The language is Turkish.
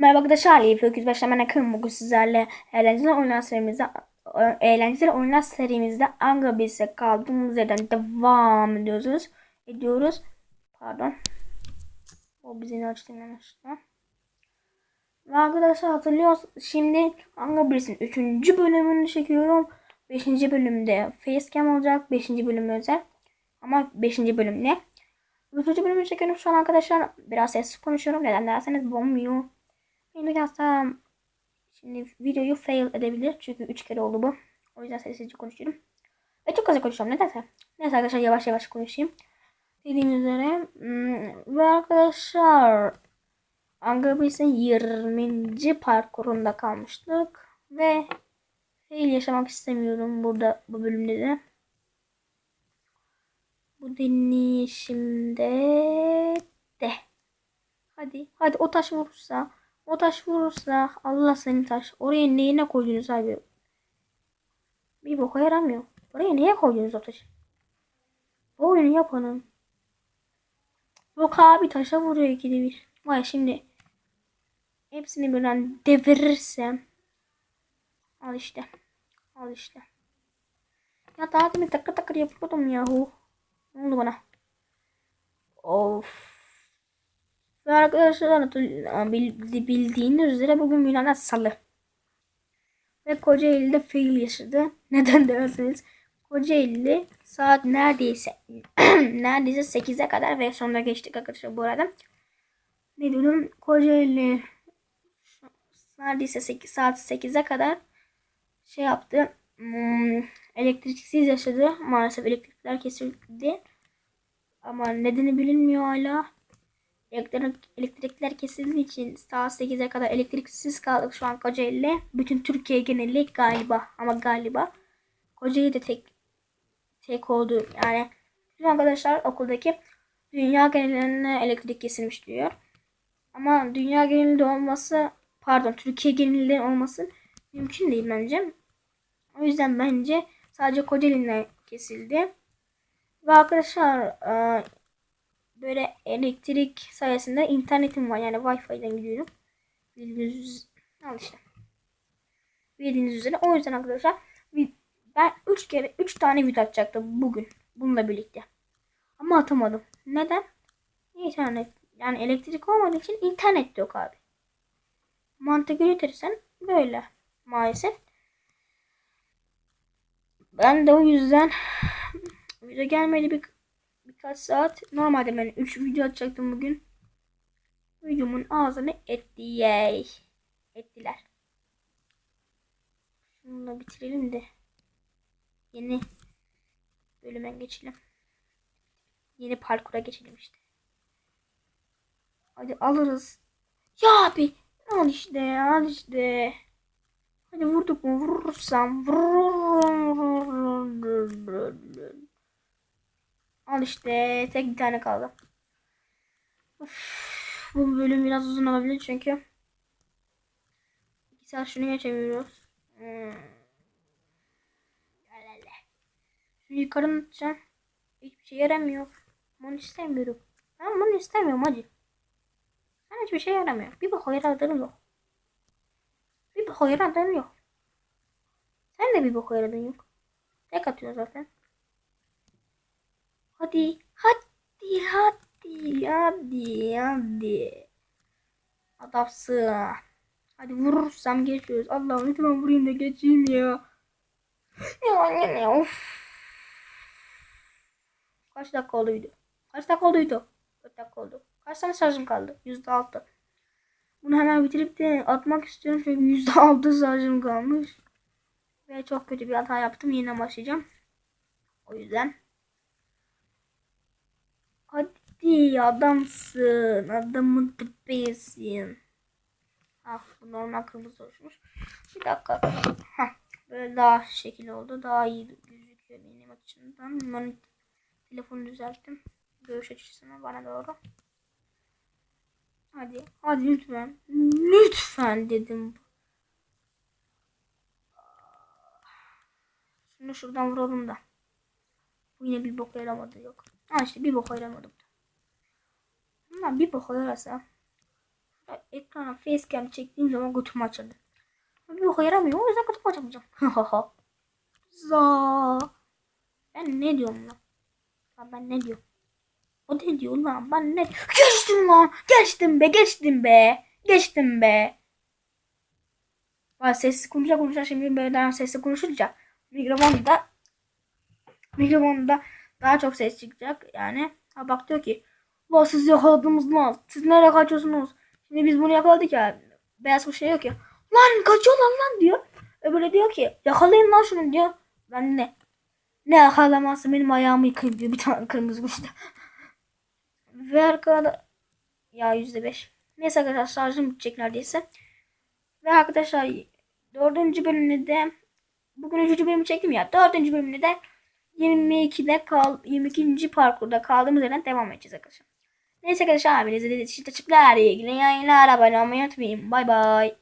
Merhaba arkadaşlar Ali Öküz Başlamadan Kırım bugün sizlerle eğlenceli oyunlar serimizde eğlenceli oyunlar serimizde Angry Birds'e kaldığımız yerden devam ediyoruz. Ediyoruz. Pardon. O bizi açtı yanlışlıkla. Ve arkadaşlar hatırlıyoruz. Şimdi Angry Birds'in 3. bölümünü çekiyorum. 5. bölümde Facecam olacak. 5. bölüm özel. Ama 5. bölüm ne? 3. bölümü çekiyorum şu an arkadaşlar. Biraz sessiz konuşuyorum. Neden derseniz bombuyor. Benim biraz şimdi videoyu fail edebilir. Çünkü 3 kere oldu bu. O yüzden sessizce konuşuyorum. Ve çok hızlı konuşuyorum nedense. Neyse arkadaşlar yavaş yavaş konuşayım. Dediğim üzere. hmm, Ve arkadaşlar Angry Birds'in 20. parkurunda kalmıştık. Ve fail yaşamak istemiyorum burada bu bölümde de. Bu deneyişimde de. Hadi. Hadi o taş vurursa. O taş vurursa. Allah seni taş. Oraya neyine koydunuz abi? Bir boka yaramıyor. Oraya niye koydunuz o taşı? Bu oyunu yapanın. Yok abi taşa vuruyor ikide bir. Vay şimdi. Hepsini birden devirirsem. Al işte. Al işte. Ya daha takır takır yapıyordum yahu. Ne oldu bana? Of. Ve arkadaşlar bil- bildiğiniz üzere bugün günlerden salı. Ve Kocaeli'de fail yaşadı. Neden derseniz Kocaeli saat neredeyse neredeyse 8'e kadar ve sonuna geçtik arkadaşlar bu arada. Ne diyorum Kocaeli neredeyse 8 saat 8'e kadar şey yaptı. Hmm, elektriksiz yaşadı. Maalesef elektrikler kesildi. Ama nedeni bilinmiyor hala. Elektrik, elektrikler kesildiği için saat 8'e kadar elektriksiz kaldık şu an Kocaeli'de. Bütün Türkiye geneli galiba ama galiba. Kocaeli de tek tek oldu. Yani bütün arkadaşlar okuldaki dünya geneline elektrik kesilmiş diyor. Ama dünya genelinde olması pardon Türkiye genelinde olması mümkün değil bence. O yüzden bence sadece Kocaeli'ne kesildi. Ve arkadaşlar e, böyle elektrik sayesinde internetim var. Yani Wi-Fi'den gidiyorum. Bildiğiniz al işte. Bildiğiniz üzere. O yüzden arkadaşlar ben 3 kere 3 tane video atacaktım bugün. Bununla birlikte. Ama atamadım. Neden? İnternet. Yani elektrik olmadığı için internet yok abi. Mantık yürütürsen böyle. Maalesef. Ben de o yüzden video gelmedi bir birkaç saat. Normalde ben 3 video atacaktım bugün. Videomun ağzını etti yay. Ettiler. Şunu da bitirelim de. Yeni bölüme geçelim. Yeni parkura geçelim işte. Hadi alırız. Ya abi. Al işte al işte. Hadi vurduk mu vurursam. Vururum. Al işte tek bir tane kaldı. Uf, bu bölüm biraz uzun olabilir çünkü. İki saat şunu geçemiyoruz. Hmm. Şunu yukarı atacağım. Hiçbir şey yaramıyor. Bunu istemiyorum. Ben bunu istemiyorum hacı. Sen hiçbir şey yaramıyor. Bir bak yaradığın yok. Bir bak yaradığın yok. Sen de bir bak yaradığın yok. Tek atıyor zaten. Hadi. Hadi. Hadi. Hadi. Hadi. Adamsın. Hadi vurursam geçiyoruz. Allah'ım lütfen vurayım da geçeyim ya. Ya ne of. Kaç dakika oldu video? Kaç dakika oldu video? 4 dakika oldu. Kaç tane şarjım kaldı? %6. Bunu hemen bitirip de atmak istiyorum çünkü %6 şarjım kalmış. Ve çok kötü bir hata yaptım. Yine başlayacağım. O yüzden. Hadi adamsın. Adamın tepesin. Ah bu normal kırmızı oluşmuş. Bir dakika. Heh, böyle daha şekil oldu. Daha iyi gözüküyor benim açımdan. Bunların telefonu düzelttim. Görüş açısına bana doğru. Hadi. Hadi lütfen. Lütfen dedim. Şunu şuradan vuralım da. Bu yine bir bok yaramadı yok. Ha işte bir bok yaramadım. Ama bir bok yarasa. ekrana facecam çektiğim zaman götüm açıldı. Bir boka yaramıyor. O yüzden götümü açamayacağım. Za. Ben ne diyorum lan? Lan ben ne diyorum? O ne diyor lan? Ben ne Geçtim lan. Geçtim be. Geçtim be. Geçtim be. Bak sessiz konuşa konuşa şimdi böyle daha sesli konuşunca mikrofonda mikrofonda daha çok ses çıkacak. Yani ha bak diyor ki Ulan siz yakaladınız lan. Siz nereye kaçıyorsunuz? Şimdi biz bunu yakaladık ya. Beyaz kuş diyor ki lan kaçıyorlar lan diyor. Öbürü diyor ki yakalayın lan şunu diyor. Ben ne? Ne yakalaması benim ayağımı yıkayın diyor bir tane kırmızı kuş. Ve arkada ya yüzde beş. Neyse arkadaşlar şarjım bitecek neredeyse. Ve arkadaşlar dördüncü bölümde de bugün üçüncü bölümü çektim ya. Dördüncü bölümde de 22'de kal 22. parkurda kaldığımız yerden devam edeceğiz arkadaşlar. Neyse arkadaşlar abinize de için teşekkürler. İyi günler. Abone olmayı unutmayın. Bay bay.